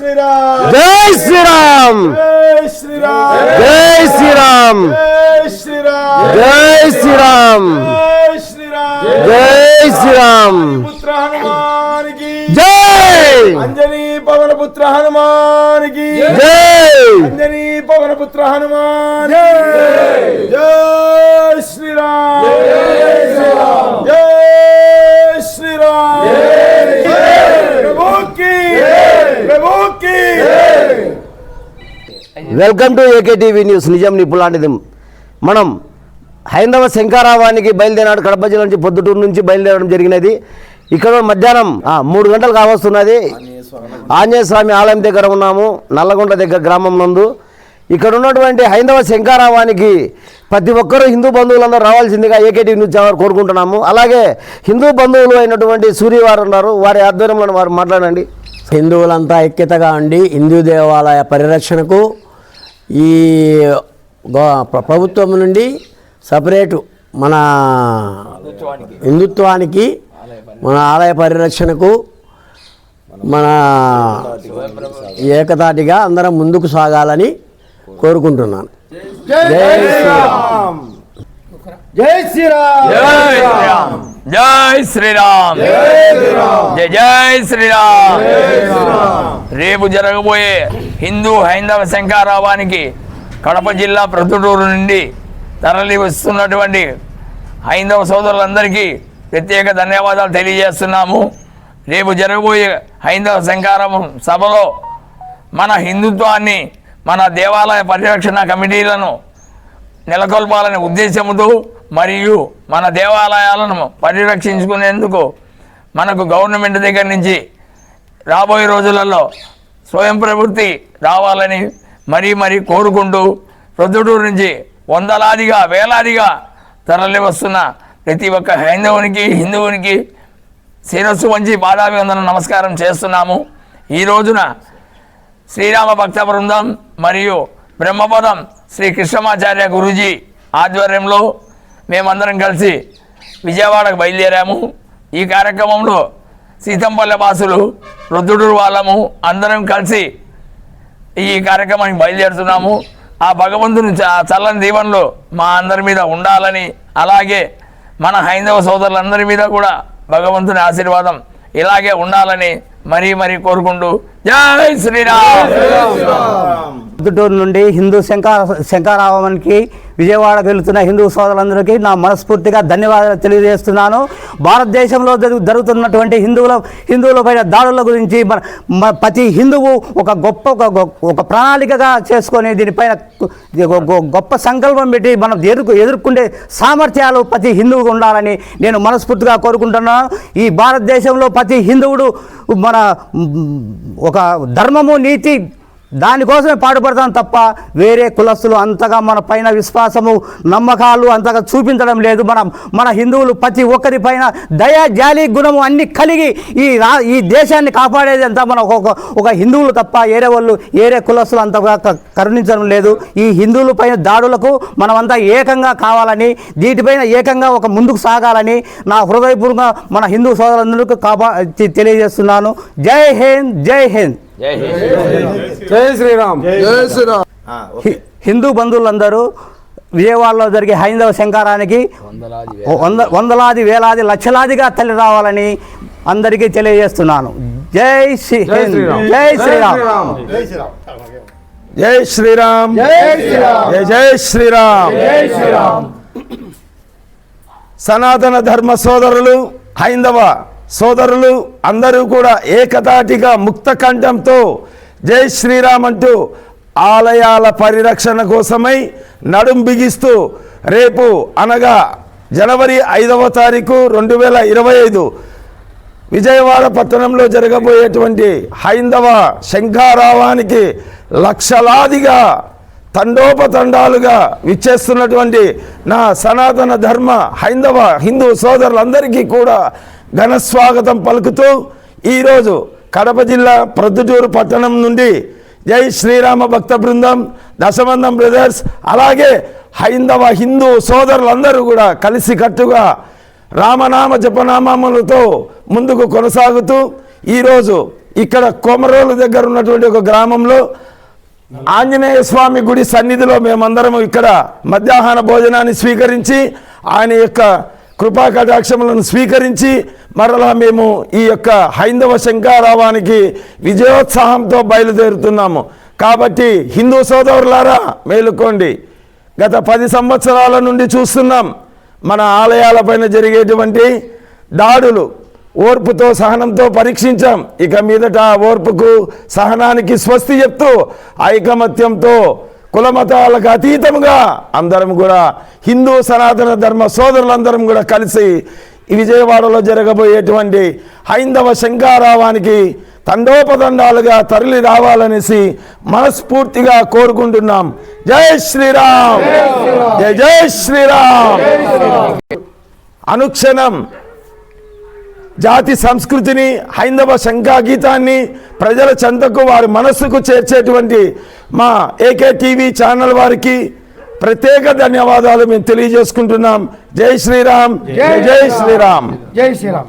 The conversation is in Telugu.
శ్రీరామ్ జై శ్రీరామ్ జై శ్రీరామ్ జై శ్రీరామ్ జై శ్రీరామ్ జై శ్రీరామ్ పుత్ర హనుమానికి జై అంజనీ పవన పుత్ర హనుమానికి జై అంజనీ పవన పుత్ర హనుమాన్ జై శ్రీరామ్ జై శ్రీరామ్ జై శ్రీరామ్ ప్రభుకి ప్రభుకి welcome to AK TV news. నిజం నిప్పులాంటిది మనం హైందవ శంకారావానికి బయలుదేరాడు కడప జిల్లా నుంచి పొద్దుటూరు నుంచి బయలుదేరడం జరిగినది. ఇక్కడ మధ్యాహ్నం ఆ, మూడు గంటలు కావస్తున్నది. ఆంజనేయ స్వామి ఆలయం దగ్గర ఉన్నాము నల్లగొండ దగ్గర గ్రామం నందు. ఇక్కడ ఉన్నటువంటి హైందవ శంకారావానికి ప్రతి ఒక్కరూ హిందూ బంధువులందరూ రావాల్సిందిగా ఏకేటీ న్యూస్ ఛానల్ కోరుకుంటున్నాము. అలాగే హిందూ బంధువులు అయినటువంటి సూర్యవారు ఉన్నారు. వారి ఆధ్వర్యంలో వారు మాట్లాడండి. హిందువులంతా ఐక్యతగా ఉండి హిందూ దేవాలయ పరిరక్షణకు ఈ ప్రభుత్వం నుండి సపరేటు మన హిందుత్వానికి మన ఆలయ పరిరక్షణకు మన ఏకతాటిగా అందరం ముందుకు సాగాలని కోరుకుంటున్నాను. జై శ్రీరామ్! జై శ్రీరామ్! జై శ్రీరామ్. జై జై శ్రీరామ్. రేపు జరగబోయే హిందూ హైందవ శంకారావానికి కడప జిల్లా ప్రొద్దుటూరు నుండి తరలి వస్తున్నటువంటి హైందవ సోదరులందరికీ ప్రత్యేక ధన్యవాదాలు తెలియజేస్తున్నాము. రేపు జరగబోయే హైందవ శంకారం సభలో మన హిందుత్వాన్ని మన దేవాలయ పరిరక్షణ కమిటీలను నెలకొల్పాలనే ఉద్దేశంతో మరియు మన దేవాలయాలను పరిరక్షించుకునేందుకు మనకు గవర్నమెంట్ దగ్గర నుంచి రాబోయే రోజులలో స్వయం ప్రవృత్తి రావాలని మరీ మరీ కోరుకుంటూ ప్రొద్దుటూరు నుంచి వందలాదిగా వేలాదిగా తరలి వస్తున్న ప్రతి ఒక్క హైందవునికి హిందువునికి శిరస్సు వంచి పాదాభివందన నమస్కారం చేస్తున్నాము. ఈ రోజున శ్రీరామ భక్త బృందం మరియు బ్రహ్మపదం శ్రీ కృష్ణమాచార్య గురూజీ ఆధ్వర్యంలో మేమందరం కలిసి విజయవాడకు బయలుదేరాము. ఈ కార్యక్రమంలో సీతంపల్లె వాసులు రుద్రుడు వాళ్ళము అందరం కలిసి ఈ కార్యక్రమానికి బయలుదేరుతున్నాము. ఆ భగవంతుని చ- చల్లని దీవెనలు మా అందరి మీద ఉండాలని అలాగే మన హైందవ సోదరులందరి మీద కూడా భగవంతుని ఆశీర్వాదం ఇలాగే ఉండాలని మరీ మరీ కోరుకుంటూ జై శ్రీరామ్! పొద్దుటూరు నుండి హిందూ శంకర శంకారావానికి విజయవాడకు వెళుతున్న హిందూ సోదరులందరికీ నా మనస్ఫూర్తిగా ధన్యవాదాలు తెలియజేస్తున్నాను. భారతదేశంలో జరుగుతున్నటువంటి హిందువుల హిందువులపైన దాడుల గురించి మన ప్రతి హిందువు ఒక గొప్ప ఒక గొ- ఒక ప్రణాళికగా చేసుకొని దీనిపైన గొప్ప సంకల్పం పెట్టి మనం ఎదుర్కొ ఎదుర్కొండే సామర్థ్యాలు ప్రతి హిందువుకు ఉండాలని నేను మనస్ఫూర్తిగా కోరుకుంటున్నాను ఈ భారతదేశంలో ప్రతి హిందువుడు మన ఒక ధర్మము నీతి దానికోసమే పాటుపడతాం తప్ప వేరే కులస్తులు అంతగా మన పైన విశ్వాసము నమ్మకాలు అంతగా చూపించడం లేదు. మనం మన హిందువులు ప్రతి ఒక్కరి పైన దయా జాలి గుణము అన్ని కలిగి ఈ రా ఈ దేశాన్ని కాపాడేది అంతా మన ఒక ఒక హిందువులు తప్ప వేరే వాళ్ళు వేరే కులస్తులు అంతగా క- కరుణించడం లేదు. ఈ హిందువుల పైన దాడులకు మనమంతా ఏకంగా కావాలని దీటిపైన ఏకంగా ఒక ముందుకు సాగాలని నా హృదయపూర్వకంగా మన హిందూ సోదరులందరికీ కాపా తెలియజేస్తున్నాను. జై హింద్ జై హింద్. జై శ్రీరామ్ జై శ్రీరామ్ హి- హిందూ బంధువులందరూ విజయవాడలో జరిగే హైందవ శంకారానికి వంద వందలాది వేలాది లక్షలాదిగా తల్లి రావాలని అందరికీ తెలియజేస్తున్నాను జై శ్రీ. జై శ్రీరామ్ జై శ్రీరామ్ జై శ్రీరామ్ జై శ్రీరామ్ జై జై శ్రీరామ్ జై శ్రీరామ్ సనాతన ధర్మ సోదరులు హైందవ సోదరులు అందరూ కూడా ఏకతాటిగా ముక్త కంఠంతో జై శ్రీరామ్ అంటూ ఆలయాల పరిరక్షణ కోసమై నడుం బిగిస్తూ రేపు అనగా జనవరి ఐదవ తారీఖు రెండు వేల ఇరవై ఐదు విజయవాడ పట్టణంలో జరగబోయేటువంటి హైందవ శంఖారావానికి లక్షలాదిగా తండోపతండాలుగా విచ్చేస్తున్నటువంటి నా సనాతన ధర్మ హైందవ హిందూ సోదరులందరికీ కూడా ఘన స్వాగతం పలుకుతూ ఈరోజు కడప జిల్లా ప్రొద్దుటూరు పట్టణం నుండి జై శ్రీరామ భక్త బృందం దశమందం బ్రదర్స్ అలాగే హైందవ హిందూ సోదరులందరూ కూడా కలిసికట్టుగా రామనామ జపనామములతో ముందుకు కొనసాగుతూ ఈరోజు ఇక్కడ కొమరోలు దగ్గర ఉన్నటువంటి ఒక గ్రామంలో ఆంజనేయ స్వామి గుడి సన్నిధిలో మేమందరం ఇక్కడ మధ్యాహ్న భోజనాన్ని స్వీకరించి ఆయన యొక్క కృపా కటాక్షములను స్వీకరించి మరలా మేము ఈ యొక్క హైందవ శంకారావానికి విజయోత్సాహంతో బయలుదేరుతున్నాము. కాబట్టి హిందూ సోదరులారా మేలుకోండి. గత పది సంవత్సరాల నుండి చూస్తున్నాం మన ఆలయాలపైన జరిగేటువంటి దాడులు. ఓర్పుతో సహనంతో పరీక్షించాం. ఇక మీదట ఓర్పుకు సహనానికి స్వస్తి చెప్తూ ఐకమత్యంతో కులమతాలకు అతీతముగా అందరం కూడా హిందూ సనాతన ధర్మ సోదరులందరం కూడా కలిసి విజయవాడలో జరగబోయేటువంటి హైందవ శంకారావానికి తండోపదండాలుగా తరలి రావాలనేసి మనస్ఫూర్తిగా కోరుకుంటున్నాం. జై శ్రీరామ్! జై జై శ్రీరామ్! అనుక్షణం జాతి సంస్కృతిని హైందవ శంఖాగీతాన్ని ప్రజల చెంతకు వారి మనస్సుకు చేర్చేటువంటి మా ఏకే టీవీ ఛానల్ వారికి ప్రత్యేక ధన్యవాదాలు మేము తెలియజేసుకుంటున్నాం. జై శ్రీరామ్. జై జై శ్రీరామ్. జై శ్రీరామ్.